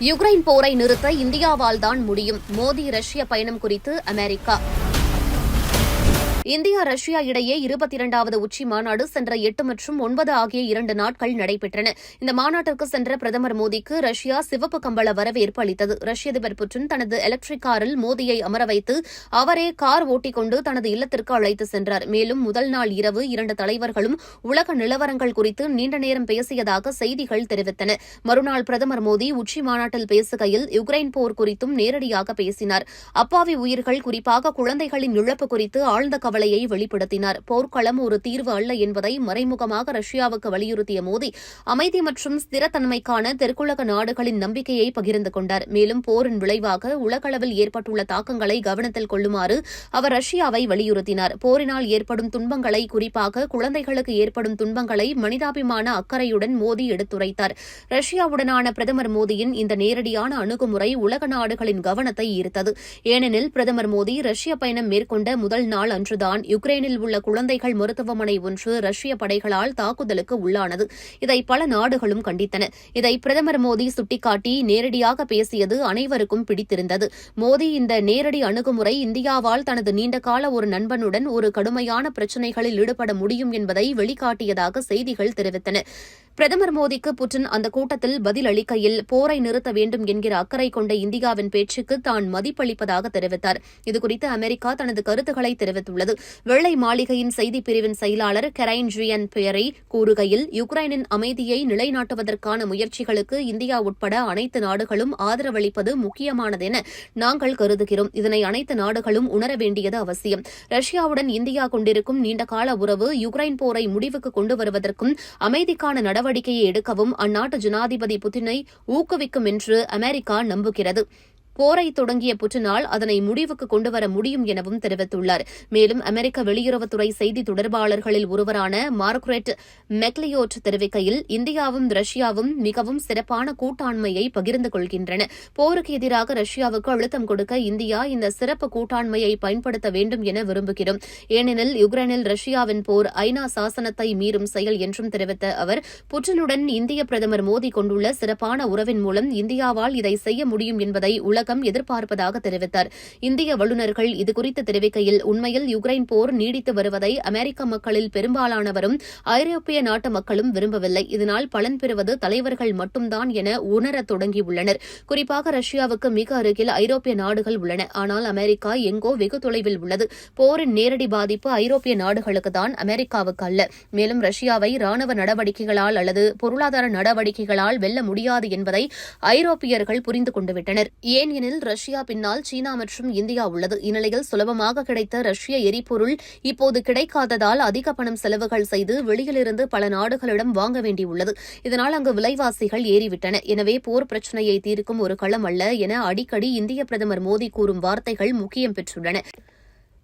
Ukraine போரை நிறுத்த இந்தியாவால் தான் முடியும். மோடி ரஷ்ய பயணம் குறித்து அமெரிக்கா இந்தியா ரஷ்யா இடையே இருபத்தி இரண்டாவது உச்சி மாநாடு சென்ற எட்டு மற்றும் ஒன்பது ஆகிய இரண்டு நாட்கள் நடைபெற்றன. இந்த மாநாட்டிற்கு சென்ற பிரதமர் மோடிக்கு ரஷ்யா சிவப்பு கம்பள வரவேற்பு அளித்தது. ரஷ்ய அதிபர் புட்டின் தனது எலக்ட்ரிக் காரில் மோடியை அமர வைத்து அவரே கார் ஓட்டிக்கொண்டு தனது இல்லத்திற்கு அழைத்து சென்றார். மேலும் முதல் நாள் இரவு இரண்டு தலைவர்களும் உலக நிலவரங்கள் குறித்து நீண்ட நேரம் பேசியதாக செய்திகள் தெரிவித்தன. மறுநாள் பிரதமர் மோடி உச்சி மாநாட்டில் பேசுகையில் யுக்ரைன் போர் குறித்தும் நேரடியாக பேசினார். அப்பாவி உயிர்கள் குறிப்பாக குழந்தைகளின் இழப்பு குறித்து ஆழ்ந்த கவலையை வெளிப்படுத்தினார். போர்க்களம் ஒரு தீர்வு அல்ல என்பதை மறைமுகமாக ரஷ்யாவுக்கு வலியுறுத்திய மோடி அமைதி மற்றும் ஸ்திரத்தன்மைக்கான தெற்குலக நாடுகளின் நம்பிக்கையை பகிர்ந்து கொண்டார். மேலும் போரின் விளைவாக உலகளவில் ஏற்பட்டுள்ள தாக்கங்களை கவனத்தில் கொள்ளுமாறு அவர் ரஷ்யாவை வலியுறுத்தினார். போரினால் ஏற்படும் துன்பங்களை குறிப்பாக குழந்தைகளுக்கு ஏற்படும் துன்பங்களை மனிதாபிமான அக்கறையுடன் மோடி எடுத்துரைத்தார். ரஷ்யாவுடனான பிரதமர் மோடியின் இந்த நேரடியான அணுகுமுறை உலக நாடுகளின் கவனத்தை ஈர்த்தது. ஏனெனில் பிரதமர் மோடி ரஷ்ய பயணம் மேற்கொண்ட முதல் நாள் அன்று அன்றுதான் யுக்ரைனில் உள்ள குழந்தைகள் மருத்துவமனை ஒன்று ரஷ்ய படைகளால் தாக்குதலுக்கு உள்ளானது. இதை பல நாடுகளும் கண்டித்தன. இதை பிரதமர் மோடி சுட்டிக்காட்டி நேரடியாக பேசியது அனைவருக்கும் பிடித்திருந்தது. மோடி இந்த நேரடி அணுகுமுறை இந்தியாவால் தனது நீண்டகால ஒரு நண்பனுடன் ஒரு கடுமையான பிரச்சினைகளில் ஈடுபட முடியும் என்பதை வெளிக்காட்டியதாக செய்திகள் தெரிவித்தன. பிரதமர் மோடிக்கு புட்டின் அந்த கூட்டத்தில் பதிலளிக்கையில் போரை நிறுத்த வேண்டும் என்கிற அக்கறை கொண்ட இந்தியாவின் பேச்சுக்கு தான் மதிப்பளிப்பதாக தெரிவித்தார். இதுகுறித்து அமெரிக்கா தனது கருத்துக்களை தெரிவித்துள்ளது. வெள்ளை மாளிகையின் செய்திப் பிரிவின் செயலாளர் கெரைன் ஜியன் பெயரை கூறுகையில் யுக்ரைனின் அமைதியை நிலைநாட்டுவதற்கான முயற்சிகளுக்கு இந்தியா உட்பட அனைத்து நாடுகளும் ஆதரவளிப்பது முக்கியமானது என நாங்கள் கருதுகிறோம். இதனை அனைத்து நாடுகளும் உணர வேண்டியது அவசியம். ரஷ்யாவுடன் இந்தியா கொண்டிருக்கும் நீண்டகால உறவு யுக்ரைன் போரை முடிவுக்கு கொண்டு வருவதற்கும் அமைதிக்கான நடவடிக்கையை எடுக்கவும் அந்நாட்டு ஜனாதிபதி புதினை ஊக்குவிக்கும் என்று அமெரிக்கா நம்புகிறது. போரை தொடங்கிய புட்டினால் அதனை முடிவுக்கு கொண்டுவர முடியும் எனவும் தெரிவித்துள்ளார். மேலும் அமெரிக்க வெளியுறவுத்துறை செய்தி தொடர்பாளர்களில் ஒருவரான மார்க்ரெட் மெக்லியோட் தெரிவிக்கையில் இந்தியாவும் ரஷ்யாவும் மிகவும் சிறப்பான கூட்டாண்மையை பகிர்ந்து கொள்கின்றன. போருக்கு எதிராக ரஷ்யாவுக்கு அழுத்தம் கொடுக்க இந்தியா இந்த சிறப்பு கூட்டாண்மையை பயன்படுத்த வேண்டும் என விரும்புகிறோம். ஏனெனில் யுக்ரைனில் ரஷ்யாவின் போர் ஐநா சாசனத்தை மீறும் செயல் என்றும் தெரிவித்த அவர் புட்டினுடன் இந்திய பிரதமர் மோடி கொண்டுள்ள சிறப்பான உறவின் மூலம் இந்தியாவால் இதை செய்ய முடியும் என்பதை உலக உலகம் எதிர்பார்ப்பதாக தெரிவித்தார். இந்திய வல்லுநர்கள் இதுகுறித்து தெரிவிக்கையில் உண்மையில் யுக்ரைன் போர் நீடித்து வருவதை அமெரிக்க மக்களில் பெரும்பாலானவரும் ஐரோப்பிய நாட்டு மக்களும் விரும்பவில்லை. இதனால் பலன் பெறுவது தலைவர்கள் மட்டும்தான் என உணரத் தொடங்கியுள்ளனர். குறிப்பாக ரஷ்யாவுக்கு மிக அருகில் ஐரோப்பிய நாடுகள் உள்ளன. ஆனால் அமெரிக்கா எங்கோ வெகு தொலைவில் உள்ளது. போரின் நேரடி பாதிப்பு ஐரோப்பிய நாடுகளுக்கு தான் அமெரிக்காவுக்கு அல்ல. மேலும் ரஷ்யாவை ராணுவ நடவடிக்கைகளால் அல்லது பொருளாதார நடவடிக்கைகளால் வெல்ல முடியாது என்பதை ஐரோப்பியர்கள் புரிந்து கொண்டுவிட்டனர் ஏன் எனில் ரஷ்யா பின்னால் சீனா மற்றும் இந்தியா உள்ளது. இந்நிலையில் சுலபமாக கிடைத்த ரஷ்ய எரிபொருள் இப்போது கிடைக்காததால் அதிக பணம் செலவுகள் செய்து வெளியிலிருந்து பல நாடுகளிடம் வாங்க வேண்டியுள்ளது. இதனால் அங்கு விலைவாசிகள் ஏறிவிட்டன. எனவே போர் பிரச்சினையை தீர்க்கும் ஒரு களம் அல்ல என அடிக்கடி இந்திய பிரதமர் மோடி கூறும் வார்த்தைகள் முக்கியம் பெற்றுள்ளன.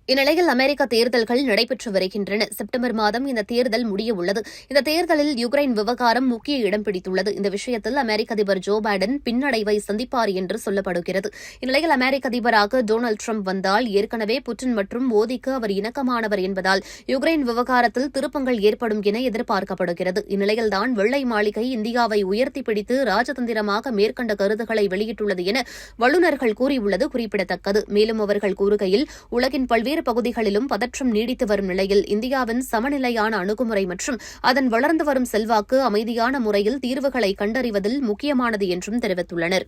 இந்நிலையில் அமெரிக்க தேர்தல்கள் நடைபெற்று வருகின்றன. செப்டம்பர் மாதம் இந்த தேர்தல் முடிய உள்ளது இந்த தேர்தலில் யுக்ரைன் விவகாரம் முக்கிய இடம் பிடித்துள்ளது. இந்த விஷயத்தில் அமெரிக்க அதிபர் ஜோ பைடன் பின்னடைவை சந்திப்பார் என்று சொல்லப்படுகிறது. இந்நிலையில் அமெரிக்க அதிபராக டொனால்டு ட்ரம்ப் வந்தால் ஏற்கனவே புட்டின் மற்றும் மோடிக்கு அவர் இணக்கமானவர் என்பதால் யுக்ரைன் விவகாரத்தில் திருப்பங்கள் ஏற்படும் என எதிர்பார்க்கப்படுகிறது. இந்நிலையில்தான் வெள்ளை மாளிகை இந்தியாவை உயர்த்தி பிடித்து ராஜதந்திரமாக மேற்கண்ட கருத்துக்களை வெளியிட்டுள்ளது என வல்லுநர்கள் கூறியுள்ளது குறிப்பிடத்தக்கது. மேலும் அவர்கள் கூறுகையில் உலகின் பல்வேறு பல்வேறு பகுதிகளிலும் பதற்றம் நீடித்து வரும் நிலையில் இந்தியாவின் சமநிலையான அணுகுமுறை மற்றும் அதன் வளர்ந்து வரும் செல்வாக்கு அமைதியான முறையில் தீர்வுகளை கண்டறிவதில் முக்கியமானது என்றும் தெரிவித்துள்ளனா்